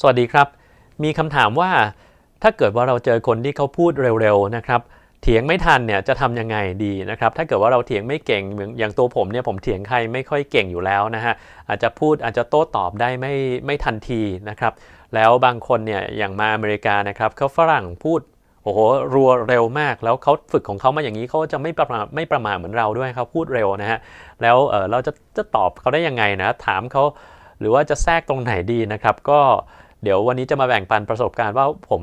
สวัสดีครับ มีคำถามว่าถ้าเกิดว่าเราเจอคนที่เขาพูดเร็วๆนะครับเถียงไม่ทันเนี่ยจะทำยังไงดีนะครับ ถ้าเกิดว่าเราเถียงไม่เก่งเหมือนอย่างตัวผมเนี่ยผมเถียงใครไม่ค่อยเก่งอยู่แล้วนะฮะอาจจะพูดอาจจะโต้ตอบได้ไม่ไม่ทันทีนะครับ แล้วบางคนเนี่ยอย่างมาอเมริกานะครับเขาฝรั่งพูดโอ้โหรัวเร็วมาก แล้วเขาฝึกของเขามาอย่างนี้เขาจะไม่ประมาไม่ประมาทเหมือนเราด้วยเขาพูดเร็วนะฮะแล้วเออเราจะจะตอบเขาได้ยังไงนะถามเขาหรือว่าจะแทรกตรงไหนดีนะครับ ก็ เดี๋ยววันนี้จะมาแบ่งปันประสบการณ์ว่าผม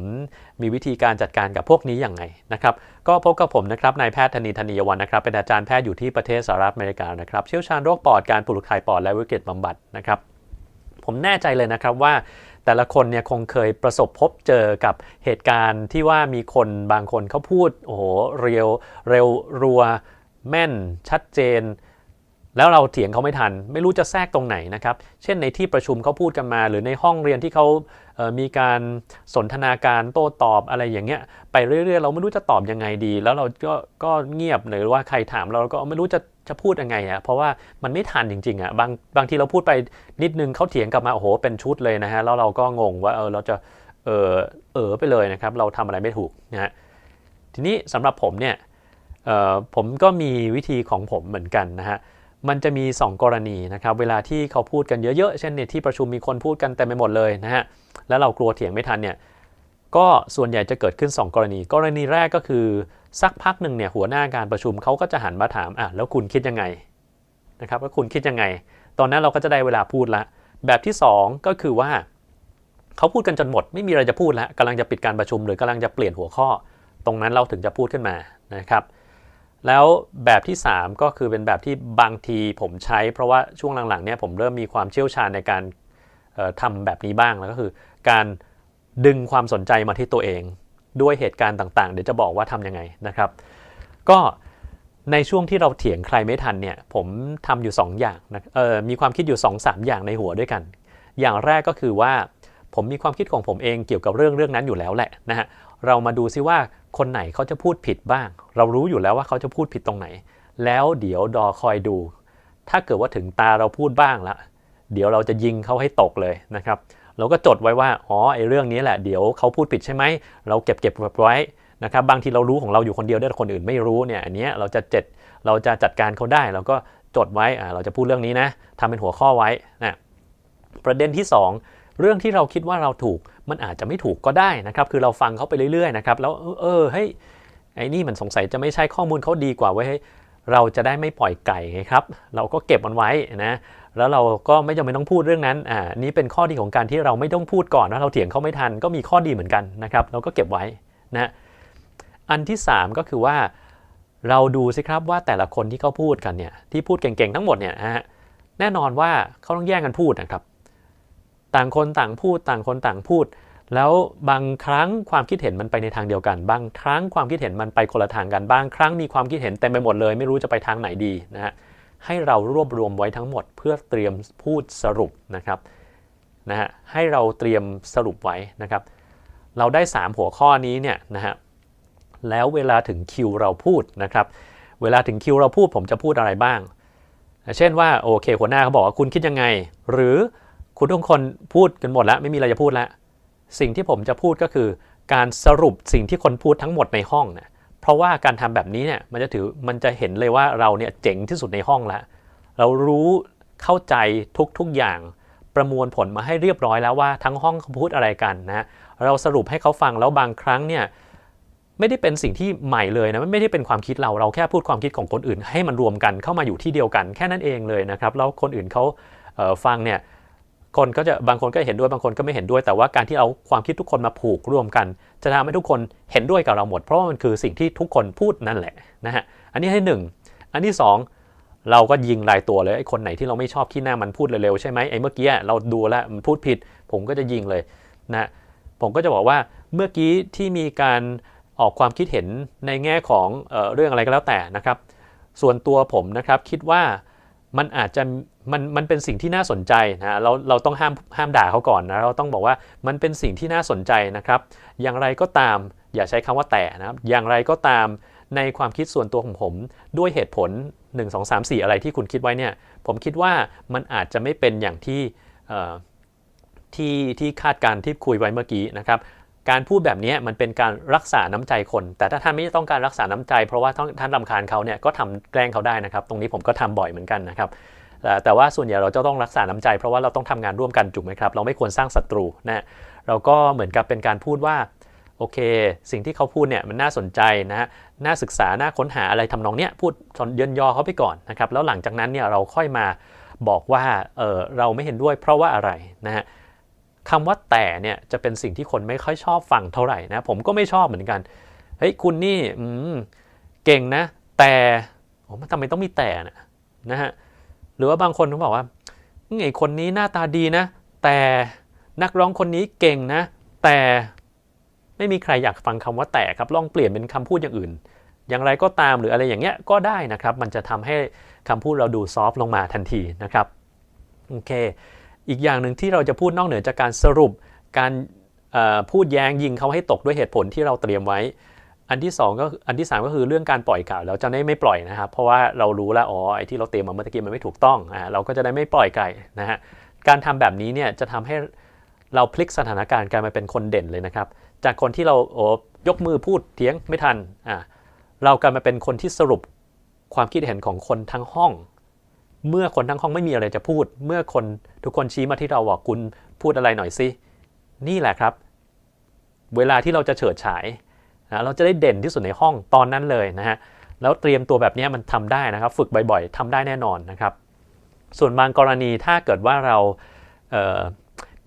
มีวิธีการจัดการกับพวกนี้อย่างไงนะครับ ก็พบกับผมนะครับนายแพทย์ธนีธนียวันนะครับ เป็นอาจารย์แพทย์อยู่ที่ประเทศสหรัฐอเมริกานะครับ เชี่ยวชาญโรคปอดการปลูกถ่ายปอดและวิกฤตบำบัดนะครับ ผมแน่ใจเลยนะครับว่าแต่ละคนเนี่ยคงเคยประสบพบเจอกับเหตุการณ์ที่ว่ามีคนบางคนเขาพูดโอ้โหเร็วเร็วรัวแม่นชัดเจน แล้วเราเถียงเขาไม่ทัน ไม่รู้จะแทรกตรงไหนนะครับ เช่นในที่ประชุมเขาพูดกันมา หรือในห้องเรียนที่เขาเมีการสนทนาการโต้ตอบอะไรอย่างเงี้ยไปเรื่อยๆ เราไม่รู้จะตอบยังไงดี แล้วเราก็ก็เงียบหรือว่าใครถามเราก็ไม่รู้จะจะพูดยังไงอะเพราะว่ามันไม่ทันจริงๆอะบางบางทีเราพูดไปนิดนึงเขาเถียงกลับมาโอ้โหเป็นชุดเลยนะฮะแล้วเราก็งงว่าเออเราจะเออเออไปเลยนะครับ เราทำอะไรไม่ถูกนะฮะทีนี้สำหรับผมเนี่ยผมก็มีวิธีของผมเหมือนกันนะฮะ มันจะมี 2 กรณีนะครับ เวลาที่เขาพูดกันเยอะๆ เช่นในที่ประชุมมีคนพูดกันเต็มไปหมดเลยนะฮะ แล้วเรากลัวเถียงไม่ทันเนี่ย ก็ส่วนใหญ่จะเกิดขึ้น 2 กรณี กรณีแรกก็คือสักพักหนึ่งเนี่ยหัวหน้าการประชุมเขาก็จะหันมาถามอะแล้วคุณคิดยังไงนะครับว่าคุณคิดยังไง ตอนนั้นเราก็จะได้เวลาพูดละ แบบที่ 2 ก็คือว่าเขาพูดกันจนหมด ไม่มีอะไรจะพูดแล้วกำลังจะปิดการประชุม หรือกำลังจะเปลี่ยนหัวข้อ ตรงนั้นเราถึงจะพูดขึ้นมานะครับ แล้วแบบที่ 3 ก็คือเป็นแบบที่บางทีผมใช้ เพราะว่าช่วงหลังๆเนี่ยผมเริ่มมีความเชี่ยวชาญในการเอ่อทำแบบนี้บ้างแล้วก็คือ การดึงความสนใจมาที่ตัวเอง ด้วยเหตุการณ์ต่างๆ เดี๋ยวจะบอกว่าทำยังไงนะครับ ก็ในช่วงที่เราเถียงใครไม่ทันเนี่ยผมทำอยู่ 2 อย่างนะมีความคิดอยู่ 2-3 อย่างในหัวด้วยกัน อย่างแรกก็คือว่าผมมีความคิดของผมเองเกี่ยวกับเรื่องเรื่องนั้นอยู่แล้วแหละนะฮะเรามาดูซิว่า คนไหนเขาจะพูดผิดบ้าง เรารู้อยู่แล้วว่าเขาจะพูดผิดตรงไหน แล้วเดี๋ยวดอคอยดู ถ้าเกิดว่าถึงตาเราพูดบ้างละเดี๋ยวเราจะยิงเขาให้ตกเลยนะครับ เราก็จดไว้ว่าอ๋อไอ้เรื่องนี้แหละเดี๋ยวเขาพูดผิดใช่ไหมเราเก็บเก็บไว้นะครับบางทีเรารู้ของเราอยู่คนเดียวได้แต่คนอื่นไม่รู้เนี่ยอันเนี้ยเราจะเจ็ดเราจะจัดการเขาได้เราก็จดไว้อ่าเราจะพูดเรื่องนี้นะทำเป็นหัวข้อไว้นะประเด็นที่ 2 เรื่องที่เราคิดว่าเราถูกมันอาจจะไม่ถูกก็ได้นะครับ คือเราฟังเขาไปเรื่อยๆนะครับแล้วเออเฮ้ยไอ้นี่มันสงสัยจะไม่ใช่ข้อมูลเขาดีกว่าไว้ยเฮ้เราจะได้ไม่ปล่อยไก่ครับ เราก็เก็บมันไว้นะแล้วเราก็ไม่จำเป็นต้องพูดเรื่องนั้นอ่านี่เป็นข้อดีของการที่เราไม่ต้องพูดก่อนว่าเราเถียงเขาไม่ทันก็มีข้อดีเหมือนกันนะครับ เราก็เก็บไว้นะอันที่ 3 ก็คือว่าเราดูสิครับว่าแต่ละคนที่เขาพูดกันเนี่ยที่พูดเก่งๆทั้งหมดเนี่ยนะฮะแน่นอนว่าเขาต้องแย่งกันพูดนะครับ ต่างคนต่างพูดต่างคนต่างพูด แล้วบางครั้งความคิดเห็นมันไปในทางเดียวกัน บางครั้งความคิดเห็นมันไปคนละทางกันบางครั้งมีความคิดเห็นเต็มไปหมดเลย ไม่รู้จะไปทางไหนดีนะฮะให้เรารวบรวมไว้ทั้งหมดเพื่อเตรียมพูดสรุปนะครับนะฮะให้เราเตรียมสรุปไว้นะครับ เราได้ 3 หัวข้อนี้เนี่ยนะฮะแล้วเวลาถึงคิวเราพูดนะครับ เวลาถึงคิวเราพูดผมจะพูดอะไรบ้าง เช่นว่าโอเคหัวหน้าเขาบอกว่าคุณคิดยังไง หรือ คุณทุกคนพูดกันหมดแล้ว ไม่มีอะไรจะพูดแล้ว สิ่งที่ผมจะพูดก็คือ การสรุปสิ่งที่คนพูดทั้งหมดในห้องนะเพราะว่าการทำแบบนี้เนี่ยมันจะถือมันจะเห็นเลยว่าเราเนี่ยเจ๋งที่สุดในห้องแล้วเรารู้เข้าใจทุกๆอย่างประมวลผลมาให้เรียบร้อยแล้วว่าทั้งห้องเขาพูดอะไรกันนะเราสรุปให้เขาฟังแล้วบางครั้งเนี่ยไม่ได้เป็นสิ่งที่ใหม่เลยนะไม่ได้เป็นความคิดเราเราแค่พูดความคิดของคนอื่น ให้มันรวมกันเข้ามาอยู่ที่เดียวกัน แค่นั้นเองเลยนะครับแล้วคนอื่นเขาเฟังเนี่ย คนก็จะบางคนก็เห็นด้วยบางคนก็ไม่เห็นด้วย แต่ว่าการที่เอาความคิดทุกคนมาผูกร่วมกัน จะทำให้ทุกคนเห็นด้วยกับเราหมด เพราะว่ามันคือสิ่งที่ทุกคนพูดนั่นแหละนะฮะอันนี้ให้หนึ่งอันที่สองเราก็ยิงรายตัวเลยไอ้คนไหนที่เราไม่ชอบขี้หน้ามันพูดเร็วๆใช่ไหมไอ้เมื่อกี้เราดูแล้วมันพูดผิด ผมก็จะยิงเลยนะผมก็จะบอกว่าเมื่อกี้ที่มีการออกความคิดเห็นในแง่ของเออเรื่องอะไรก็แล้วแต่นะครับ ส่วนตัวผมนะครับคิดว่า มันอาจจะมันมันเป็นสิ่งที่น่าสนใจนะเราเราต้องห้ามห้ามด่าเขาก่อนนะเราต้องบอกว่ามันเป็นสิ่งที่น่าสนใจนะครับ อย่างไรก็ตามอย่าใช้คำว่าแต่นะครับอย่างไรก็ตามในความคิดส่วนตัวของผม ด้วยเหตุผล 1 2 3 4 อะไรที่คุณคิดไว้เนี่ย ผมคิดว่ามันอาจจะไม่เป็นอย่างที่ที่ที่คาดการณ์ที่คุยไว้เมื่อกี้นะครับ การพูดแบบนี้มันเป็นการรักษาน้ำใจคน แต่ถ้าท่านไม่ต้องการรักษาน้ำใจ เพราะว่าท่านรำคาญเขาเนี่ยก็ทำแกล้งเขาได้นะครับ ตรงนี้ผมก็ทำบ่อยเหมือนกันนะครับแต่ว่าส่วนใหญ่เราจะต้องรักษาน้ำใจ เพราะว่าเราต้องทำงานร่วมกันถูกไหมครับ เราไม่ควรสร้างศัตรูนะเราก็เหมือนกับเป็นการพูดว่าโอเค สิ่งที่เขาพูดเนี่ยมันน่าสนใจนะฮะน่าศึกษา น่าค้นหาอะไรทำนองเนี้ยพูดเยินยอเขาไปก่อนนะครับแล้วหลังจากนั้นเนี่ยเราค่อยมาบอกว่าเออเราไม่เห็นด้วยเพราะว่าอะไรนะฮะ คำว่าแต่เนี่ยจะเป็นสิ่งที่คนไม่ค่อยชอบฟังเท่าไหร่นะ ผมก็ไม่ชอบเหมือนกัน เฮ้ยคุณนี่เก่งนะ แต่โอ้มันทำไมต้องมีแต่นะนะฮะหรือว่าบางคนเขาบอกว่าไงคนนี้หน้าตาดีนะ แต่นักร้องคนนี้เก่งนะ แต่ไม่มีใครอยากฟังคำว่าแต่ครับลองเปลี่ยนเป็นคำพูดอย่างอื่น อย่างไรก็ตามหรืออะไรอย่างเงี้ยก็ได้นะครับ มันจะทำให้คำพูดเราดูซอฟต์ลงมาทันทีนะครับโอเค อีกอย่างหนึ่งที่เราจะพูดนอกเหนือจากการสรุปการพูดแย้งยิงเขาให้ตกด้วยเหตุผลที่เราเตรียมไว้ อันที่2ก็อันที่3ก็คือเรื่องการปล่อยข่าวเราจะได้ไม่ปล่อยนะครับ เพราะว่าเรารู้แล้วอ๋อไอ้ที่เราเตรียมมาเมื่อกี้มันไม่ถูกต้องอ่าเราก็จะได้ไม่ปล่อยไก่นะฮะการทำแบบนี้เนี่ยจะทำให้เราพลิกสถานการณ์กลายมาเป็นคนเด่นเลยนะครับ จากคนที่เราโอ้ยกมือพูดเถียงไม่ทันอ่าเรากลายมาเป็นคนที่สรุปความคิดเห็นของคนทั้งห้อง เมื่อคนทั้งห้องไม่มีอะไรจะพูด เมื่อคนทุกคนชี้มาที่เราบอกคุณพูดอะไรหน่อยสิ นี่แหละครับ เวลาที่เราจะเฉิดฉายนะเราจะได้เด่นที่สุดในห้องตอนนั้นเลยนะฮะ แล้วเตรียมตัวแบบนี้มันทำได้นะครับ ฝึกบ่อยๆทำได้แน่นอนนะครับ ส่วนบางกรณีถ้าเกิดว่าเราเ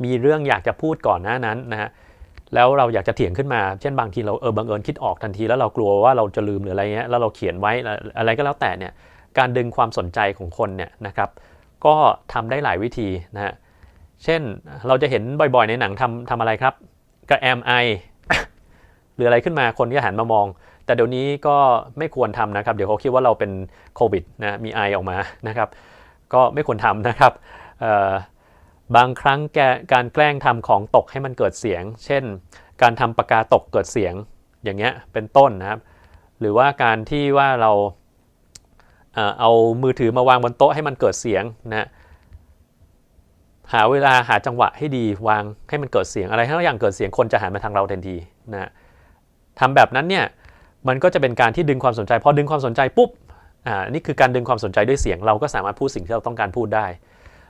มีเรื่องอยากจะพูดก่อนหน้านั้นนะฮะแล้วเราอยากจะเถียงขึ้นมา เช่นบางทีเราเออบังเอิญคิดออกทันที แล้วเรากลัวว่าเราจะลืมหรืออะไรเงี้ย แล้วเราเขียนไว้อะไรก็แล้วแต่เนี่ย การดึงความสนใจของคนเนี่ยนะครับก็ทำได้หลายวิธีนะฮะเช่นเราจะเห็นบ่อยๆในหนังทำทำอะไรครับกระแอมไอหรืออะไรขึ้นมาคนก็หันมามอง แต่เดี๋ยวนี้ก็ไม่ควรทำนะครับ เดี๋ยวเขาคิดว่าเราเป็นโควิดนะมีไอออกมานะครับก็ไม่ควรทำนะครับบางครั้งแกการแกล้งทำของตกให้มันเกิดเสียง เช่น การทำปากกาตกเกิดเสียงอย่างเงี้ยเป็นต้นนะครับ หรือว่าการที่ว่าเรา เอามือถือมาวางบนโต๊ะให้มันเกิดเสียงนะหาเวลาหาจังหวะให้ดีวางให้มันเกิดเสียงอะไรถ้าอย่างเกิดเสียงคนจะหันมาทางเราทันทีนะทำแบบนั้นเนี่ยมันก็จะเป็นการที่ดึงความสนใจพอดึงความสนใจปุ๊บอ่านี่คือการดึงความสนใจด้วยเสียงเราก็สามารถพูดสิ่งที่เราต้องการพูดได้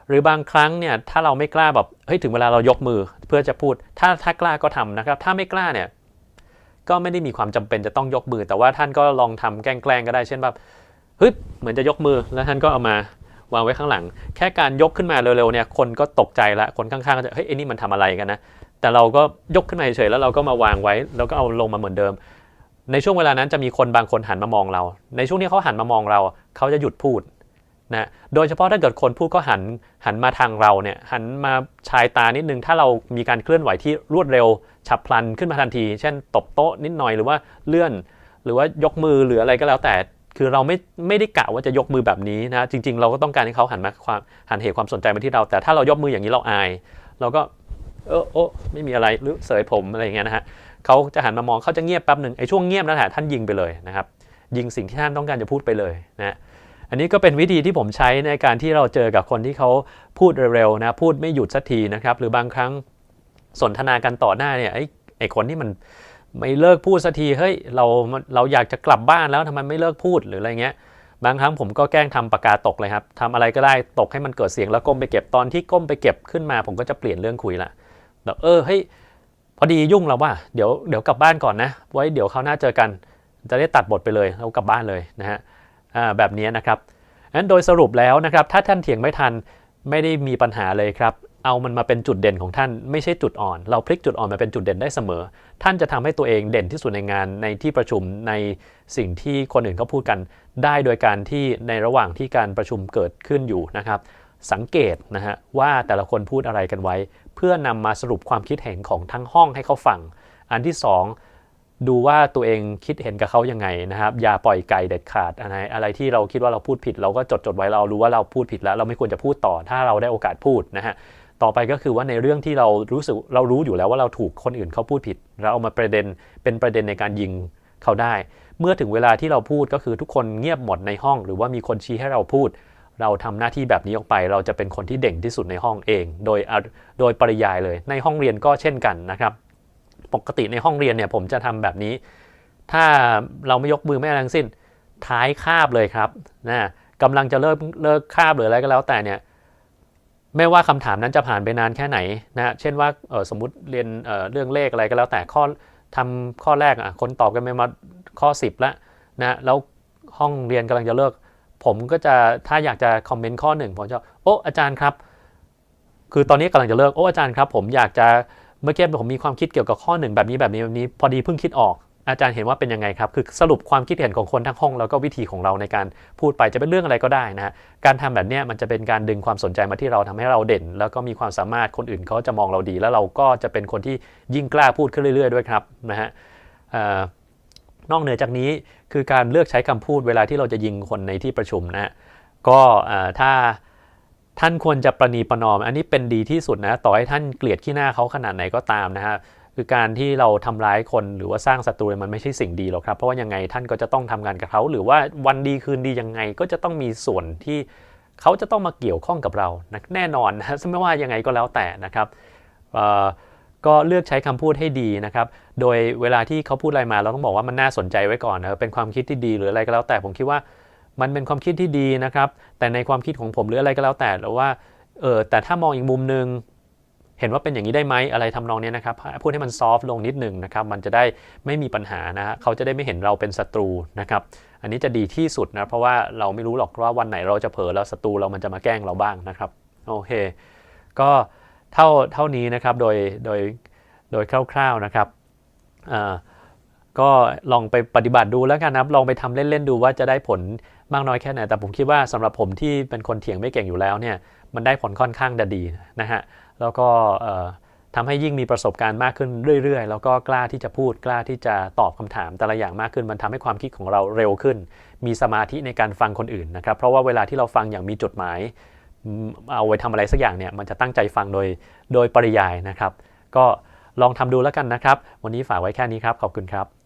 หรือบางครั้งเนี่ยถ้าเราไม่กล้าแบบเฮ้ยถึงเวลาเรายกมือเพื่อจะพูด ถ้าถ้ากล้าก็ทำนะครับ ถ้าไม่กล้าเนี่ยก็ไม่ได้มีความจำเป็นจะต้องยกมือ แต่ว่าท่านก็ลองทำแกล้งๆก็ได้เช่นแบบ ฮ้ยเหมือนจะยกมือแล้วท่านก็เอามาวางไว้ข้างหลัง แค่การยกขึ้นมาเร็วๆเนี่ยคนก็ตกใจละคนข้างๆก็จะเฮ้ยไอ้นี่มันทำอะไรกันนะแต่เราก็ยกขึ้นมาเฉยๆแล้วเราก็มาวางไว้ แล้วก็เอาลงมาเหมือนเดิม ในช่วงเวลานั้นจะมีคนบางคนหันมามองเรา ในช่วงที่เขาหันมามองเรา เขาจะหยุดพูดนะโดยเฉพาะถ้าเกิดคนพูดก็หันหันมาทางเราเนี่ยหันมาชายตานิดนึงถ้าเรามีการเคลื่อนไหวที่รวดเร็ว ฉับพลันขึ้นมาทันที เช่นตบโต๊ะนิดหน่อยหรือว่าเลื่อน หรือว่ายกมือหรืออะไรก็แล้วแต่ คือเราไม่ไม่ได้กะว่าจะยกมือแบบนี้นะจริง ๆ เราก็ต้องการให้เขาหันมาความหันเหความสนใจมาที่เรา แต่ถ้าเรายกมืออย่างนี้เราอาย เราก็เออโอ้ไม่มีอะไรหรือเสยผมอะไรอย่างเงี้ยนะฮะเขาจะหันมามองเขาจะเงียบแป๊บหนึ่งไอ้ช่วงเงียบนั่นแหละท่านยิงไปเลยนะครับยิงสิ่งที่ท่านต้องการจะพูดไปเลยนะอันนี้ก็เป็นวิธีที่ผมใช้ในการที่เราเจอกับคนที่เขาพูดเร็วๆนะพูดไม่หยุดสักทีนะครับหรือบางครั้งสนทนากันต่อหน้าเนี่ยไอ้ไอ้คนที่มัน ไม่เลิกพูดสักทีเฮ้ยเราเราอยากจะกลับบ้านแล้วทำไมไม่เลิกพูดหรืออะไรเงี้ยบางครั้งผมก็แกล้งทำปากกาตกเลยครับทำอะไรก็ได้ตกให้มันเกิดเสียงแล้วก้มไปเก็บตอนที่ก้มไปเก็บขึ้นมา ผมก็จะเปลี่ยนเรื่องคุยละแบบเออเฮ้ยพอดียุ่งแล้วว่าเดี๋ยวเดี๋ยวกลับบ้านก่อนนะ ไว้เดี๋ยวเขาหน้าเจอกัน จะได้ตัดบทไปเลยแล้วกลับบ้านเลยนะฮะแบบนี้นะครับนั้นโดยสรุปแล้วนะครับ ถ้าท่านเถียงไม่ทันไม่ได้มีปัญหาเลยครับ เอามันมาเป็นจุดเด่นของท่านไม่ใช่จุดอ่อน เราพลิกจุดอ่อนมาเป็นจุดเด่นได้เสมอ ท่านจะทำให้ตัวเองเด่นที่สุดในงานในที่ประชุมในสิ่งที่คนอื่นเขาพูดกัน ได้โดยการที่ในระหว่างที่การประชุมเกิดขึ้นอยู่นะครับ สังเกตนะฮะว่าแต่ละคนพูดอะไรกันไว้ เพื่อนำมาสรุปความคิดเห็นของทั้งห้องให้เขาฟัง อันที่ 2 ดูว่าตัวเองคิดเห็นกับเขายังไงนะครับ อย่าปล่อยไก่เด็ดขาดอะไรอะไรที่เราคิดว่าเราพูดผิด เราก็จดจดไว้เรารู้ว่าเราพูดผิดแล้ว เราไม่ควรจะพูดต่อถ้าเราได้โอกาสพูดนะฮะ ต่อไปก็คือว่าในเรื่องที่เรารู้สึกเรารู้อยู่แล้วว่าเราถูกคนอื่นเขาพูดผิด เราเอามาประเด็นเป็นประเด็นในการยิงเขาได้ เมื่อถึงเวลาที่เราพูดก็คือทุกคนเงียบหมดในห้อง หรือว่ามีคนชี้ให้เราพูด เราทำหน้าที่แบบนี้ออกไป เราจะเป็นคนที่เด่งที่สุดในห้องเอง โดยโดยปริยายเลย ในห้องเรียนก็เช่นกันนะครับ ปกติในห้องเรียนเนี่ยผมจะทำแบบนี้ ถ้าเราไม่ยกมือไม่อะไรทั้งสิ้นท้ายคาบเลยครับนะกำลังจะเลิกเลิกคาบหรืออะไรก็แล้วแต่เนี่ย ไม่ว่าคำถามนั้นจะผ่านไปนานแค่ไหนนะเช่นว่าสมมติเรียนเเรื่องเลขอะไรก็แล้วแต่ข้อทำข้อแรกอะคนตอบกันไปมาข้อ 10แล้วนะแล้วห้องเรียนกำลังจะเลิก ผมก็จะถ้าอยากจะคอมเมนต์ข้อหนึ่งผมจะโอ้อาจารย์ครับ คือตอนนี้กำลังจะเลิกโอ้อาจารย์ครับ ผมอยากจะเมื่อกี้ผมมีความคิดเกี่ยวกับข้อหนึ่งแบบนี้แบบนี้แบบนี้ พอดีเพิ่งคิดออก อาจารย์เห็นว่าเป็นยังไงครับ คือสรุปความคิดเห็นของคนทั้งห้องแล้วก็วิธีของเราในการพูดไปจะเป็นเรื่องอะไรก็ได้นะฮะการทำแบบนี้มันจะเป็นการดึงความสนใจมาที่เราทำให้เราเด่น แล้วก็มีความสามารถคนอื่นเขาจะมองเราดี แล้วเราก็จะเป็นคนที่ยิ่งกล้าพูดขึ้นเรื่อยๆด้วยครับนะฮะนอกเหนือจากนี้คือการเลือกใช้คำพูดเวลาที่เราจะยิงคนในที่ประชุมนะก็ถ้าท่านควรจะประนีประนอม อันนี้เป็นดีที่สุดนะ ต่อให้ท่านเกลียดขี้หน้าเขาขนาดไหนก็ตามนะฮะ คือการที่เราทำร้ายคนหรือว่าสร้างศัตรูมันไม่ใช่สิ่งดีหรอกครับ เพราะว่ายังไงท่านก็จะต้องทำงานกับเขา หรือว่าวันดีคืนดียังไงก็จะต้องมีส่วนที่เขาจะต้องมาเกี่ยวข้องกับเรานะแน่นอนนะไม่ว่ายังไงก็แล้วแต่นะครับก็เลือกใช้คำพูดให้ดีนะครับ โดยเวลาที่เขาพูดอะไรมาเราต้องบอกว่ามันน่าสนใจไว้ก่อนนะเป็นความคิดที่ดีหรืออะไรก็แล้วแต่ผมคิดว่ามันเป็นความคิดที่ดีนะครับ แต่ในความคิดของผมหรืออะไรก็แล้วแต่แล้วว่าเออแต่ถ้ามองอีกมุมหนึ่ง เห็นว่าเป็นอย่างนี้ได้ไหมอะไรทำนองนี้นะครับพูดให้มันซอฟต์ลงนิดหนึ่งนะครับมันจะได้ไม่มีปัญหานะฮะเขาจะได้ไม่เห็นเราเป็นศัตรูนะครับอันนี้จะดีที่สุดนะเพราะว่าเราไม่รู้หรอกว่าวันไหนเราจะเผลอแล้วศัตรูเรามันจะมาแกล้งเราบ้างนะครับโอเค ก็เท่าเท่านี้นะครับโดยโดยโดยคร่าวๆนะครับก็ลองไปปฏิบัติดูแล้วกันนะครับลองไปทำเล่นๆดูว่าจะได้ผลมากน้อยแค่ไหนแต่ผมคิดว่าสำหรับผมที่เป็นคนเถียงไม่เก่งอยู่แล้วเนี่ย มันได้ผลค่อนข้างดีนะฮะแล้วก็ทำให้ยิ่งมีประสบการณ์มากขึ้นเรื่อยๆ แล้วก็กล้าที่จะพูดกล้าที่จะตอบคำถามแต่ละอย่างมากขึ้น มันทำให้ความคิดของเราเร็วขึ้น มีสมาธิในการฟังคนอื่นนะครับ เพราะว่าเวลาที่เราฟังอย่างมีจุดหมาย เอาไว้ทำอะไรสักอย่างเนี่ย มันจะตั้งใจฟังโดยโดยปริยายนะครับ ก็ลองทำดูแล้วกันนะครับ วันนี้ฝากไว้แค่นี้ครับ ขอบคุณครับ